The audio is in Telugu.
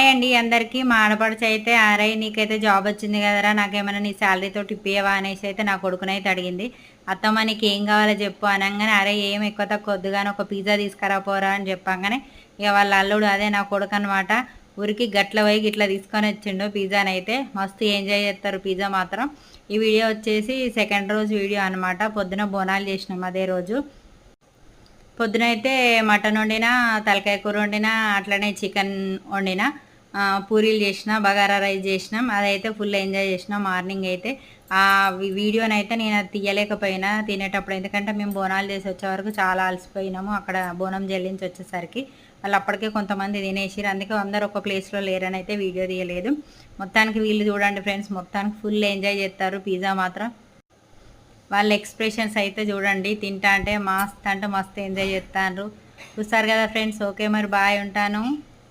హాయ్ అండి అందరికీ. మా ఆడపడుచు అయితే అరే నీకైతే జాబ్ వచ్చింది కదరా నాకేమైనా నీ శాలరీతో టిప్పియవా? అనేసి అయితే నా కొడుకునైతే అడిగింది. అత్తమ్మ నీకు ఏం కావాలో చెప్పు అనగానే అరే ఏం ఎక్కువ తక్కువ వద్దుగానే ఒక పిజ్జా తీసుకురా పోరా అని చెప్పంగానే ఇక వాళ్ళ అల్లుడు అదే నా కొడుకు అనమాట ఊరికి గట్ల పోయి ఇట్లా తీసుకొని వచ్చిండు పిజ్జాని అయితే. మస్తు ఎంజాయ్ చేస్తారు పిజ్జా మాత్రం. ఈ వీడియో వచ్చేసి సెకండ్ రోజు వీడియో అనమాట పొద్దున బోనాలు చేసినాం అదే రోజు. పొద్దునైతే మటన్ వండిన తలకాయ కూర వండిన అట్లనే చికెన్ వండిన. పూరీలు చేసిన బగారా రైస్ చేసినాం అదైతే ఫుల్ ఎంజాయ్ చేసినాం మార్నింగ్ అయితే. ఆ వీడియోని అయితే నేను అది తీయలేకపోయినా తినేటప్పుడు. ఎందుకంటే మేము బోనాలు చేసి వచ్చే వరకు చాలా అలసిపోయినాము అక్కడ బోనం చెల్లించి వచ్చేసరికి. వాళ్ళు అప్పటికే కొంతమంది తినేసిరు అందుకే అందరూ ఒక ప్లేస్లో లేరని అయితే వీడియో తీయలేదు. మొత్తానికి వీళ్ళు చూడండి ఫ్రెండ్స్ మొత్తానికి ఫుల్ ఎంజాయ్ చేస్తారు పిజ్జా మాత్రం. వాళ్ళ ఎక్స్ప్రెషన్స్ అయితే చూడండి. తింటా అంటే మస్త్ అంటే మస్తు ఎంజాయ్ చేస్తారు. చూస్తారు కదా ఫ్రెండ్స్. ఓకే మరి బాయ్ ఉంటాను.